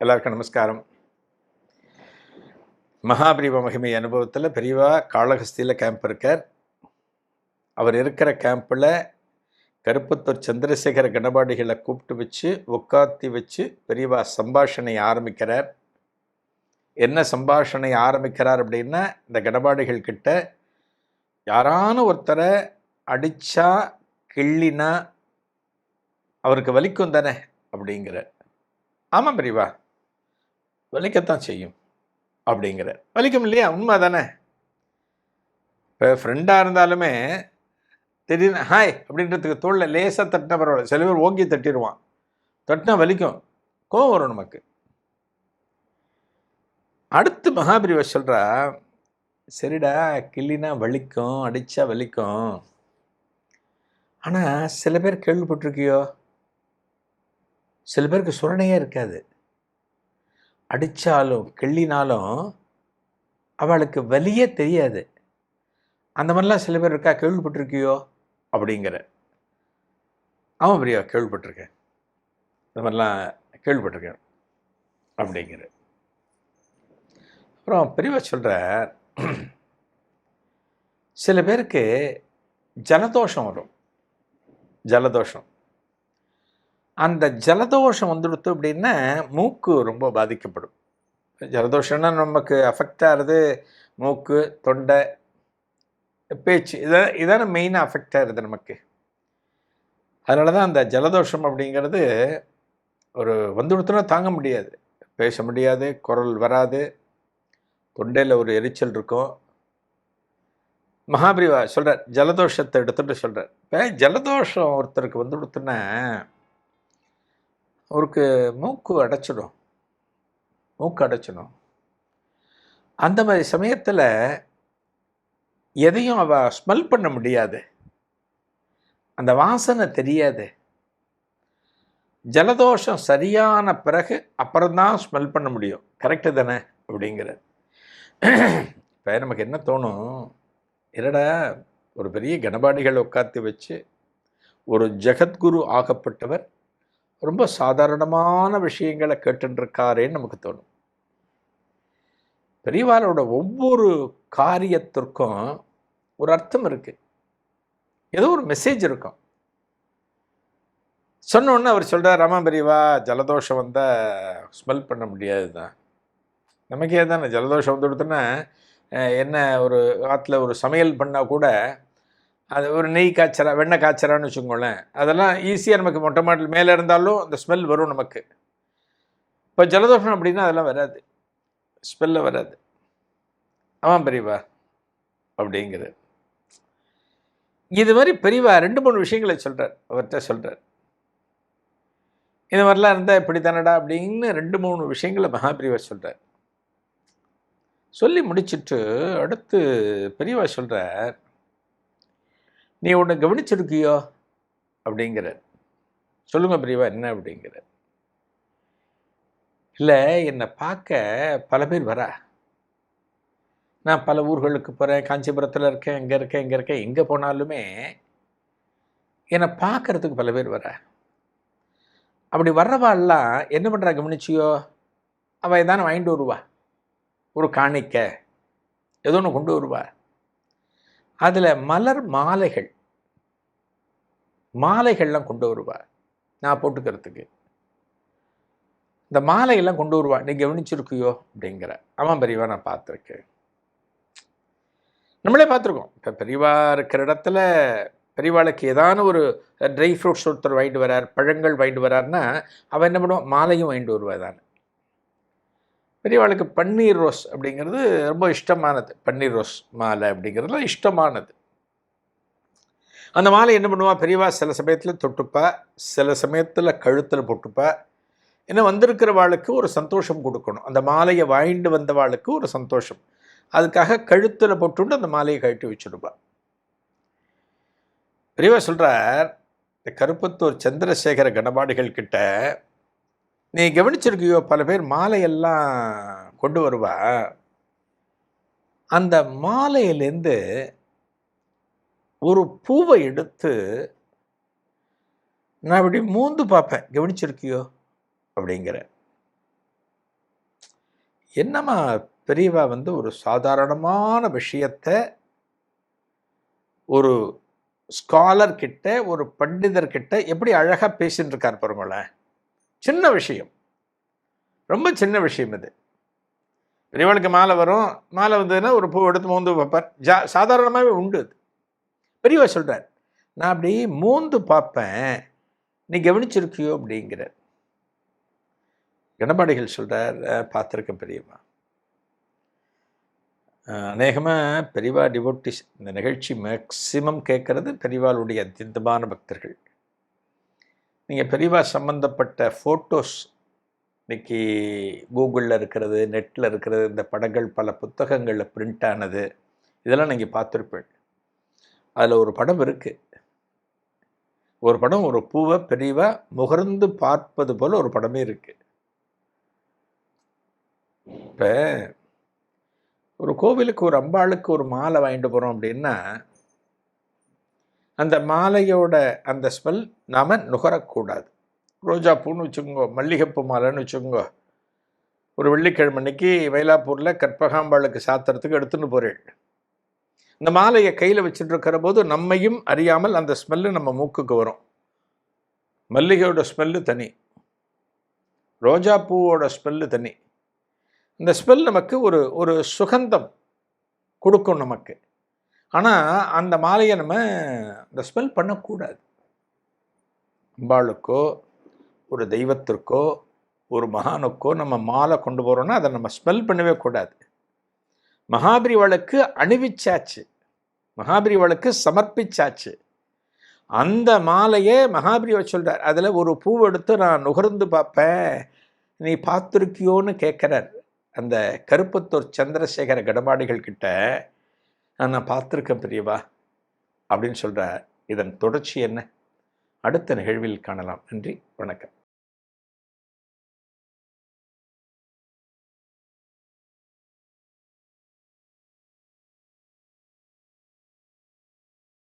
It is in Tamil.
எல்லாருக்கும் நமஸ்காரம். மகாபிரிவ மகிமை அனுபவத்தில் பெரியவா காளஹஸ்தியில் கேம்ப் இருக்கார். அவர் இருக்கிற கேம்பில் கருப்பத்தூர் சந்திரசேகர கணபாடிகளை கூப்பிட்டு வச்சு உட்காத்தி வச்சு பெரியவா சம்பாஷணை ஆரம்பிக்கிறார். என்ன சம்பாஷணை ஆரம்பிக்கிறார் அப்படின்னா இந்த கணபாடிகள் கிட்ட யாரான ஒருத்தரை அடித்தா கிள்ளினா அவருக்கு வலிக்கும் தானே அப்படிங்கிற ஆமாம் பெரியவா. வலிக்கத்தான் செய்யும் அப்படிங்கிற. வலிக்கும் இல்லையா? உண்மை தானே இப்போ ஃப்ரெண்டாக இருந்தாலுமே திடீர்னு ஹாய் அப்படின்றதுக்கு தோளில் லேசாக தட்டினா பரவாயில்ல. சில பேர் ஓங்கி தட்டிடுவான் தட்டினா வலிக்கும். கோவம் வரும் நமக்கு. அடுத்து மகாபிரிவ சொல்கிறா சரிடா கிள்ளினா வலிக்கும் அடித்தா வலிக்கும். ஆனால் சில பேர் கேள்விப்பட்டிருக்கியோ? சில பேருக்கு சுரணையே இருக்காது. அடித்தாலும் கிள்ளினாலும் அவளுக்கு வலியே தெரியாது. அந்த மாதிரிலாம் சில பேர் இருக்கா? கேள்விப்பட்டிருக்கியோ? அப்படிங்கிற. ஆமாம் பிரியா கேள்விப்பட்டிருக்கேன். இந்த மாதிரிலாம் கேள்விப்பட்டிருக்கேன். அப்படிங்கிற. அப்புறம் பெரியவா சொல்கிறார் சில பேருக்கு ஜலதோஷம் வரும். ஜலதோஷம். அந்த ஜலதோஷம் வந்துடுத்து அப்படின்னா மூக்கு ரொம்ப பாதிக்கப்படும். ஜலதோஷம்னா நமக்கு அஃபெக்ட் ஆகிறது மூக்கு தொண்டை பேச்சு. இதை இதான மெயினாக அஃபெக்ட் ஆகிறது நமக்கு. அதனால தான் அந்த ஜலதோஷம் அப்படிங்கிறது ஒரு வந்துடுத்துனா தாங்க முடியாது. பேச முடியாது குரல் வராது தொண்டையில் ஒரு எரிச்சல் இருக்கும். மகாபிரிவா சொல்கிறார் ஜலதோஷத்தை எடுத்துகிட்டு சொல்கிறார் இப்போ ஜலதோஷம் ஒருத்தருக்கு வந்து கொடுத்தோன்னா அவருக்கு மூக்கு அடைச்சிடும். மூக்கு அடைச்சிடும். அந்த மாதிரி சமயத்தில் எதையும் அவ ஸ்மெல் பண்ண முடியாது. அந்த வாசனை தெரியாது. ஜலதோஷம் சரியான பிறகு அப்புறம்தான் ஸ்மெல் பண்ண முடியும். கரெக்டு தானே? அப்படிங்கிற இப்போ நமக்கு என்ன தோணும்? என்னடா ஒரு பெரிய கணபாடிகளை உட்காந்து வச்சு ஒரு ஜெகத்குரு ஆகப்பட்டவர் ரொம்ப சாதாரணமான விஷயங்களை கேட்டுருக்காரேன்னு நமக்கு தோணும். பெரியவாரோட ஒவ்வொரு காரியத்திற்கும் ஒரு அர்த்தம் இருக்குது ஏதோ ஒரு மெசேஜ் இருக்கும். சொன்ன அவர் சொல்கிறார் ராமா பெரியவா ஜலதோஷம் வந்தால் ஸ்மெல் பண்ண முடியாது தான் நமக்கே தானே ஜலதோஷம் வந்து கொடுத்தோன்னா என்ன ஒரு ஆற்றுல ஒரு சமையல் பண்ணால் கூட அது ஒரு நெய் காய்ச்சறா வெண்ணெய் காய்ச்சலான்னு வச்சுக்கோங்களேன். அதெல்லாம் ஈஸியாக நமக்கு மொட்டை மாட்டில் மேலே இருந்தாலும் அந்த ஸ்மெல் வரும் நமக்கு. இப்போ ஜலதோஷம் அப்படின்னா அதெல்லாம் வராது. ஸ்மெல்ல வராது. ஆமாம் பெரியவா? அப்படிங்கிறது இது மாதிரி பெரியவா ரெண்டு மூணு விஷயங்களை சொல்கிறார் அவர்கிட்ட சொல்கிறார் இது மாதிரிலாம் இருந்தால் இப்படி தானடா அப்படின்னு ரெண்டு மூணு விஷயங்களை மகாபிரிவா சொல்கிறார் சொல்லி முடிச்சிட்டு அடுத்து பெரியவா சொல்கிறார் நீ உன்னை கவனிச்சிருக்கியோ? அப்படிங்கிற சொல்லுங்கள் பெரியவா என்ன அப்படிங்கிற இல்லை என்னை பார்க்க பல பேர் வரா. நான் பல ஊர்களுக்கு போகிறேன் காஞ்சிபுரத்தில் இருக்கேன் இங்கே இருக்கேன் இங்கே இருக்கேன் எங்கே போனாலுமே என்னை பார்க்கறதுக்கு பல பேர் வரா. அப்படி வர்றவாள்லாம் என்ன பண்ணுறா கவனிச்சியோ? அவள் தானே வாங்கிட்டு வருவா. ஒரு காணிக்க ஏதோ ஒன்று கொண்டு வருவா. அதில் மலர் மாலைகள். மாலைகள்லாம் கொண்டு வருவா. நான் போட்டுக்கிறதுக்கு. இந்த மாலையெல்லாம் கொண்டு வருவா. நீ கவனிச்சிருக்கியோ? அப்படிங்கிற. ஆமாம் பெரியவா நான் பார்த்துருக்கேன். நம்மளே பார்த்துருக்கோம். இப்போ பெரியவா இருக்கிற இடத்துல பெரியவாளுக்கு ஏதான ஒரு ட்ரை ஃப்ரூட்ஸ் ஒருத்தர் வாங்கிட்டு வரார் பழங்கள் வாங்கிட்டு வரார்னா அவன் என்ன பண்ணுவான்? மாலையும் வாங்கிட்டு வருவா தானே பெரியவாளுக்கு பன்னீர் ரோஸ் அப்படிங்கிறது ரொம்ப இஷ்டமானது. பன்னீர் ரோஸ் மாலை அப்படிங்கிறதுலாம் இஷ்டமானது. அந்த மாலை என்ன பண்ணுவா? பெரியவா சில சமயத்தில் தொட்டுப்பா சில சமயத்தில் கழுத்தில் போட்டுப்பா. ஏன்னா வந்திருக்கிறவாளுக்கு ஒரு சந்தோஷம் கொடுக்கணும். அந்த மாலையை வாங்கிட்டு வந்தவாளுக்கு ஒரு சந்தோஷம். அதுக்காக கழுத்தில் போட்டுண்டு அந்த மாலையை கழட்டி வச்சுடுப்பா பெரியவா சொல்கிறார் இந்த கருப்பத்தூர் சந்திரசேகர கணபாடிகள் கிட்ட நீ கவனிச்சிருக்கியோ? பல பேர் மாலையெல்லாம் கொண்டு வருவா. அந்த மாலையிலேருந்து ஒரு பூவை எடுத்து நான் இப்படி மூந்து பார்ப்பேன். கவனிச்சிருக்கியோ? அப்படிங்கிற. என்னம்மா பெரியவா வந்து ஒரு சாதாரணமான விஷயத்தை ஒரு ஸ்காலர் கிட்ட ஒரு பண்டிதர்கிட்ட எப்படி அழகாக பேசின்னு இருக்கார் பாருங்களேன். சின்ன விஷயம். ரொம்ப சின்ன விஷயம் இது. பெரியவாளுக்கு மாலை வரும் மாலை வந்ததுன்னா ஒரு பூ எடுத்து மூந்து பார்ப்பார் ஜா சாதாரணமாகவே உண்டு அது. பெரியவா சொல்கிறார் நான் அப்படி மூந்து பார்ப்பேன். நீ கவனிச்சிருக்கியோ? அப்படிங்கிறார். கணபாடிகள் சொல்கிறார் பார்த்துருக்கேன் பெரியவா. அநேகமாக பெரியவா டிவோட்டிஸ் இந்த நிகழ்ச்சி மேக்சிமம் கேட்குறது பெரியவாளுடைய அத்தியந்தமான பக்தர்கள். நீங்கள் பெரியவா சம்மந்தப்பட்ட ஃபோட்டோஸ் இன்றைக்கி கூகுளில் இருக்கிறது நெட்டில் இருக்கிறது இந்த படங்கள் பல புத்தகங்களில் பிரிண்ட் ஆனது இதெல்லாம் நீங்கள் பார்த்துருப்பேன் அதில் ஒரு படம் இருக்குது ஒரு படம் ஒரு பூவை பெரியவா முகர்ந்து பார்ப்பது போல் ஒரு படமே இருக்குது இப்போ ஒரு கோவிலுக்கு ஒரு அம்பாளுக்கு ஒரு மாலை வாங்கிட்டு போகிறோம் அப்படின்னா அந்த மாலையோட அந்த ஸ்மெல் நாம் நுகரக்கூடாது. ரோஜா பூன்னு வச்சுக்கோங்க மல்லிகைப்பூ மாலைன்னு வச்சுக்கோங்க. ஒரு வெள்ளிக்கிழமை அன்னைக்கு மயிலாப்பூரில் கற்பகாம்பாளுக்கு சாத்துறதுக்கு எடுத்துன்னு போகிறேன் இந்த மாலையை கையில் வச்சுட்டு போது நம்மையும் அறியாமல் அந்த ஸ்மெல்லு நம்ம மூக்குக்கு வரும். மல்லிகையோட ஸ்மெல்லு தனி. ரோஜா பூவோட ஸ்மெல்லு தனி. இந்த ஸ்மெல் நமக்கு ஒரு ஒரு சுகந்தம் கொடுக்கும் நமக்கு. ஆனால் அந்த மாலையை நம்ம அந்த ஸ்மெல் பண்ணக்கூடாது. அம்பாளுக்கோ ஒரு தெய்வத்திற்கோ ஒரு மகானுக்கோ நம்ம மாலை கொண்டு போகிறோன்னா அதை நம்ம ஸ்மெல் பண்ணவே கூடாது. மகாபிரிவளுக்கு அணிவிச்சாச்சு. மகாபிரிவளுக்கு சமர்ப்பிச்சாச்சு. அந்த மாலையே மகாபிரிவ சொல்கிறார் அதில் ஒரு பூ எடுத்து நான் நுகர்ந்து பார்ப்பேன். நீ பார்த்துருக்கியோன்னு கேட்குறார். அந்த கருப்பத்தூர் சந்திரசேகர கடமாடிகள் கிட்ட நான் பார்த்துருக்கேன் பெரியவா அப்படின்னு சொல்கிற இதன் தொடர்ச்சி என்ன? அடுத்த நிகழ்வில் காணலாம். நன்றி. வணக்கம்.